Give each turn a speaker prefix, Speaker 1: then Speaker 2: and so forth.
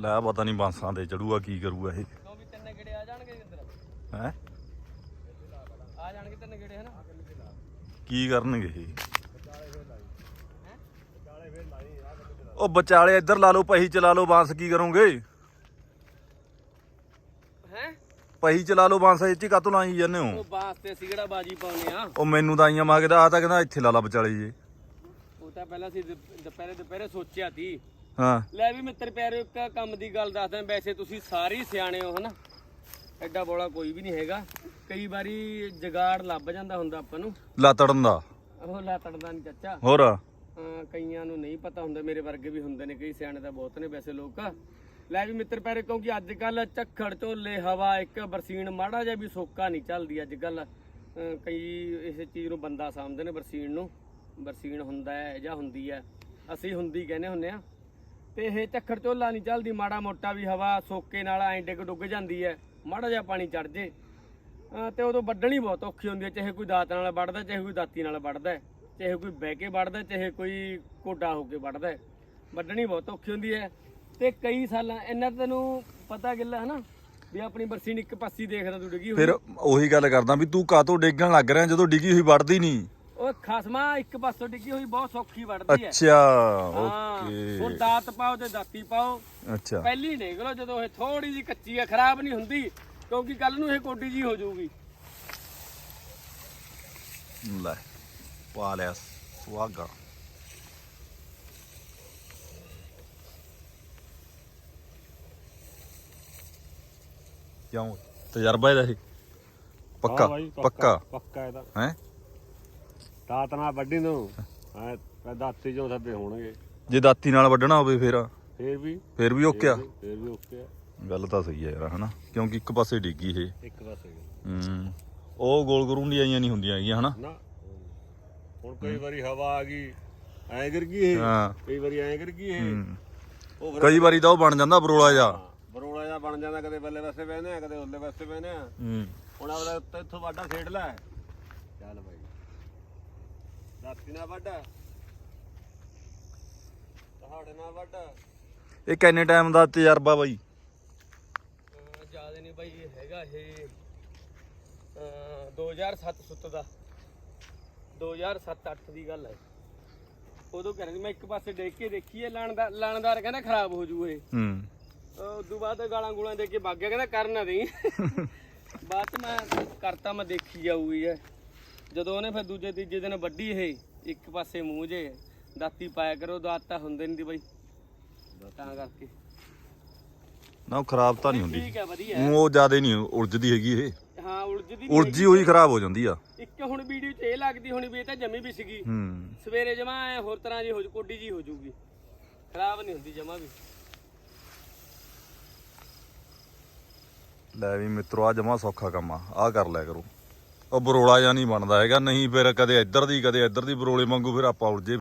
Speaker 1: ਲੈ ਪਤਾ ਨਹੀਂ ਬਾਂਸਾਂ ਤੇ ਚੜੂਗਾ ਕੀ ਕਰੂਗਾ ਇਹ।
Speaker 2: ਕਿਉਂ ਵੀ ਤਿੰਨ ਗੇੜੇ ਆ ਜਾਣਗੇ ਇੰਦਰ
Speaker 1: ਹੈ?
Speaker 2: ਆ ਜਾਣਗੇ ਤਿੰਨ ਗੇੜੇ ਹਨਾ?
Speaker 1: ਕੀ ਕਰਨਗੇ ਇਹ? ਉਹ ਵਿਚਾਲੇ ਇੱਧਰ ਲਾ ਲਓ ਪਹੀ ਚਲਾ ਲਓ ਬਾਂਸ ਕੀ ਕਰੋਗੇ?
Speaker 2: ਹੈ?
Speaker 1: ਪਹੀ ਚਲਾ ਲਓ ਬਾਂਸ ਇੱਥੇ ਕਾਤੋਂ ਲਾਈ ਜਾਂਦੇ ਹੋ?
Speaker 2: ਉਹ ਬਾਸ ਤੇ ਅਸੀਂ ਕਿਹੜਾ ਬਾਜੀ ਪਾਉਨੇ ਆ?
Speaker 1: ਉਹ ਮੈਨੂੰ ਤਾਂ ਆਈਆਂ ਮਾਗਦਾ ਆ ਤਾਂ ਕਹਿੰਦਾ ਇੱਥੇ ਲਾ ਲਾ ਵਿਚਾਲੇ ਜੇ।
Speaker 2: ਉਹ ਤਾਂ ਪਹਿਲਾਂ ਅਸੀਂ ਦੁਪ- ਦੁਪਹਿਰੇ ਦੁਪਹਿਰੇ ਸੋਚਿਆ ਸੀ
Speaker 1: ਹਾਂ।
Speaker 2: ਲੈ ਵੀ ਮਿੱਤਰ ਪਿਆਰਿਓ ਇੱਕ ਕੰਮ ਦੀ ਗੱਲ ਦੱਸਦਾ ਵੈਸੇ ਤੁਸੀਂ ਸਾਰੇ ਹੀ ਸਿਆਣੇ ਹੋ ਹਨਾ? ਐਡਾ ਬੋਲਾ ਕੋਈ ਵੀ ਨਹੀਂ ਹੈਗਾ। ਕਈ ਵਾਰੀ ਜਗਾੜ ਲੱਭ ਜਾਂਦਾ ਹੁੰਦਾ ਆਪਾਂ ਨੂੰ।
Speaker 1: ਲਾ ਤੜਨ ਦਾ।
Speaker 2: ਉਹ ਲਾ ਤੜਦਾ ਨਹੀਂ ਚਾਚਾ।
Speaker 1: ਹੋਰ?
Speaker 2: ਕਈਆਂ ਨੂੰ ਨਹੀਂ ਪਤਾ ਹੁੰਦਾ ਮੇਰੇ ਵਰਗੇ ਵੀ ਹੁੰਦੇ ਨੇ ਕਈ ਸਿਆਣੇ ਤਾਂ ਬਹੁਤ ਨੇ ਵੈਸੇ ਲੋਕ। ਲੈ ਵੀ ਮਿੱਤਰ ਪਿਆਰੇ ਕਿਉਂਕਿ ਅੱਜ ਕੱਲ ਝੱਖੜ ਝੋਲੇ ਹਵਾ ਇੱਕ ਬਰਸੀਨ ਮਾੜਾ ਜਿਹਾ ਵੀ ਸੋਕਾ ਨਹੀਂ ਚੱਲਦੀ ਅੱਜ ਕੱਲ ਕਈ ਇਸ ਚੀਜ਼ ਨੂੰ ਬੰਦਾ ਸਮਝਦੇ ਨੇ ਬਰਸੀਨ ਨੂੰ। ਬਰਸੀਨ ਹੁੰਦਾ ਹੈ ਜਾਂ ਹੁੰਦੀ ਹੈ। ਅਸੀਂ ਹੁੰਦੀ ਕਹਿੰਦੇ ਹੁੰਨੇ ਆ ਤੇ ਇਹ ਝੱਖੜ ਝੋਲਾ ਨਹੀਂ ਚੱਲਦੀ, ਮਾੜਾ ਮੋਟਾ ਵੀ ਹਵਾ ਸੋਕੇ ਨਾਲ ਐਂ ਡਿੱਗ ਡੁੱਗ ਜਾਂਦੀ ਹੈ ਮਾੜਾ ਜਿਹਾ ਪਾਣੀ ਚੜ ਜੇ। ਅਹ ਤੇ ਉਦੋਂ ਵੱਢਣੀ ਬਹੁਤ ਔਖੀ ਹੁੰਦੀ ਹੈ ਚਾਹੇ ਕੋਈ ਦਾਤ ਨਾਲ ਵੱਢਦਾ, ਚਾਹੇ ਕੋਈ ਦਾਤੀ ਨਾਲ ਵੱਢਦਾ, ਚਾਹੇ ਕੋਈ ਬਹਿ ਕੇ ਵੱਢਦਾ, ਚਾਹੇ ਕੋਈ ਕੋਡਾ ਹੋ ਕੇ ਵੱਢਦਾ, ਵੱਢਣੀ ਬਹੁਤ ਔਖੀ ਹੁੰਦੀ ਹੈ ਤੇ ਕਈ ਸਾਲਾਂ ਇਹਨਾਂ ਤੈਨੂੰ ਪਤਾ ਗਿੱਲਾ ਹੈ ਨਾ ਵੀ ਆਪਣੀ ਬਰਸੀਨ ਇੱਕ ਪਾਸੀ ਦੇਖਦਾ ਤੂੰ ਡਿੱਗੀ ਹੋਈ।
Speaker 1: ਫਿਰ ਉਹੀ ਗੱਲ ਕਰਦਾ ਵੀ ਤੂੰ ਕਾਤੋਂ ਡਿੱਗਣ ਲੱਗ ਰਿਹਾ, ਜਦੋਂ ਡਿੱਗੀ ਹੋਈ ਵੜਦੀ ਨਹੀਂ।
Speaker 2: ਖਸਮਾ ਇੱਕ ਪਾਸੋਂ ਡਿੱਗੀ ਹੋਈ ਬਹੁਤ ਸੌਖੀ ਵੱਢਦੀ ਹੈ।
Speaker 1: ਅੱਛਾ ਓਕੇ।
Speaker 2: ਹੁਣ ਦਾਤ ਪਾਓ ਤੇ ਦਾਤੀ ਪਾਓ।
Speaker 1: ਅੱਛਾ।
Speaker 2: ਪਹਿਲੀ ਨਿਕਲੋ ਜਦੋਂ ਇਹ ਥੋੜੀ ਜੀ ਕੱਚੀ ਹੈ ਖਰਾਬ ਨਹੀਂ ਹੁੰਦੀ ਕਿਉਂਕਿ ਕੱਲ ਨੂੰ ਇਹ ਕੋਡੀ ਜੀ ਹੋ ਜਾਊਗੀ।
Speaker 1: ਲੈ ਪਾ ਲਿਆ ਸੁਆਗਾ ਕਿਉਂ? ਤਜਰਬਾ ਇਹਦਾ ਇਹ ਪੱਕਾ ਪੱਕਾ।
Speaker 3: ਪੱਕਾ ਇਹਦਾ।
Speaker 1: ਹੈ?
Speaker 3: ਦਾਤ ਨਾਲ ਵੱਢੀ ਨੂੰ ਐ ਮੈਂ ਦਾਤੀ ਜੋ ਥੱਬੇ ਹੋਣਗੇ।
Speaker 1: ਜੇ ਦਾਤੀ ਨਾਲ ਵੱਢਣਾ ਹੋਵੇ ਫੇਰ।
Speaker 3: ਫੇਰ ਵੀ।
Speaker 1: ਫੇਰ ਵੀ ਓਕੇ ਆ।
Speaker 3: ਫੇਰ ਵੀ ਓਕੇ ਆ।
Speaker 1: ਗੱਲ ਤਾਂ ਸਹੀ ਹੈ ਯਾਰ ਹਨਾ? ਕਿਉਂਕਿ ਇੱਕ ਪਾਸੇ ਡਿੱਗੀ ਇਹ।
Speaker 3: ਇੱਕ ਪਾਸੇ
Speaker 1: ਹੂੰ। ਉਹ ਗੋਲ ਗਰੂੰਡੀ ਆਈਆਂ ਨਹੀਂ ਹੁੰਦੀਆਂ ਹੈਗੀਆਂ ਹਨਾ?
Speaker 3: ਨਾ। ਹੁਣ ਕਈ ਵਾਰੀ ਹਵਾ ਆ ਗਈ ਐ ਗਿਰ ਗਈ ਇਹ।
Speaker 1: ਹਾਂ।
Speaker 3: ਕਈ ਵਾਰੀ ਐ ਗਿਰ ਗਈ ਇਹ। ਉਹ
Speaker 1: ਕਈ ਵਾਰੀ ਤਾਂ ਉਹ ਬਣ ਜਾਂਦਾ ਬਰੋਲਾ ਜਾ
Speaker 3: ਬਰੋਲਾ ਜਿਹਾ ਬਣ ਜਾਂਦਾ ਕਦੇ ਬੱਲੇ ਪਾਸੇ ਬਹਿੰਦੇ ਆ ਕਦੇ ਉੱਲੇ ਪਾਸੇ ਬਹਿੰਦੇ ਆ।
Speaker 1: ਹੂੰ।
Speaker 3: ਹੁਣ ਉੱਤੇ ਇੱਥੋਂ ਵਾਢਾ ਖੇਡ ਲੈ। ਚੱਲ ਬਾਈ। ਦਾਤੀ ਨਾਲ ਵਾਢਾ। ਤੁਹਾਡੇ ਨਾਲ ਵਾਢਾ।
Speaker 1: ਇਹ ਕਿੰਨੇ ਟਾਈਮ ਦਾ ਤਜਰਬਾ ਬਾਈ?
Speaker 2: ਜ਼ਿਆਦਾ ਨਹੀਂ ਬਾਈ ਇਹ ਹੈਗਾ ਇਹ ਅਹ 2007 ਸੁੱਤ ਦਾ। 2007-8 ਦੀ ਗੱਲ ਹੈ। ਉਦੋਂ ਕਹਿੰਦੇ ਮੈਂ ਇੱਕ ਪਾਸੇ ਦੇਖ ਕੇ ਦੇਖੀਏ ਲਾਣਦਾਰ ਲਾਣਦਾਰ ਕਹਿੰਦਾ ਖਰਾਬ ਹੋ ਜੂ ਇਹ।
Speaker 1: ਹੂੰ।
Speaker 2: ਉਸ ਤੋਂ ਬਾਅਦ ਗਾਲਾਂ ਗੂਲਾਂ ਦੇ ਕੇ ਵਗ ਗਿਆ ਕਹਿੰਦਾ ਕਰ ਨਾ ਦੇਈ ਬਾਅਦ ਚ ਮੈਂ ਕਰਤਾ ਮੈਂ ਦੇਖੀ ਜਾਊਗੀ ਹੈ ਜਦੋਂ ਉਹਨੇ ਫਿਰ ਦੂਜੇ ਤੀਜੇ ਦਿਨ ਵੱਢੀ ਇਹ ਇੱਕ ਪਾਸੇ ਮੂੰਹ ਜੇ ਦਾਤੀ ਪਾਇਆ ਕਰੋ ਦਾਤ ਤਾਂ ਹੁੰਦੇ ਨਹੀਂ ਦੀ ਬਾਈ। ਤਾਂ ਕਰਕੇ।
Speaker 1: ਨਾ ਉਹ ਖਰਾਬ ਤਾਂ ਨਹੀਂ ਹੁੰਦੀ।
Speaker 2: ਠੀਕ ਹੈ ਵਧੀਆ।
Speaker 1: ਊਂ ਉਹ ਜ਼ਿਆਦਾ ਨਹੀਂ ਉਲਝਦੀ ਹੈਗੀ ਇਹ।
Speaker 2: ਹਾਂ ਉਲਝਦੀ ਨਹੀਂ
Speaker 1: ਉਲਝੀ ਹੋਈ ਖਰਾਬ ਹੋ ਜਾਂਦੀ ਆ।
Speaker 2: ਇੱਕ ਹੁਣ ਵੀਡੀਓ 'ਚ ਇਹ ਲੱਗਦੀ ਹੁਣ ਵੀ ਇਹ ਤਾਂ ਜਮੀ ਵੀ ਸੀਗੀ।
Speaker 1: ਹੂੰ।
Speaker 2: ਸਵੇਰੇ ਜਮਾ ਐ ਹੋਰ ਤਰ੍ਹਾਂ ਜੀ ਹੋ ਜੂ ਕੋਡੀ ਜੀ ਹੋ ਜੂਗੀ। ਖਰਾਬ ਨਹੀਂ ਹੁੰਦੀ ਜਮਾ ਵੀ।
Speaker 1: ਲੈ ਵੀ ਮਿੱਤਰੋ ਆ ਜਮਾ ਸੌਖਾ ਕੰਮ ਆ। ਆ ਕਰ ਲਿਆ ਕਰੋ। ਉਹ ਬਰੋਲਾ ਜਾਂ ਨਹੀਂ ਬਣਦਾ ਹੈਗਾ, ਨਹੀਂ ਫਿਰ ਕਦੇ ਇੱਧਰ ਦੀ, ਕਦੇ ਇੱਧਰ ਦੀ ਬਰੋਲੇ ਵਾਂਗੂ ਫਿਰ ਆਪਾਂ ਉਲਝੇ।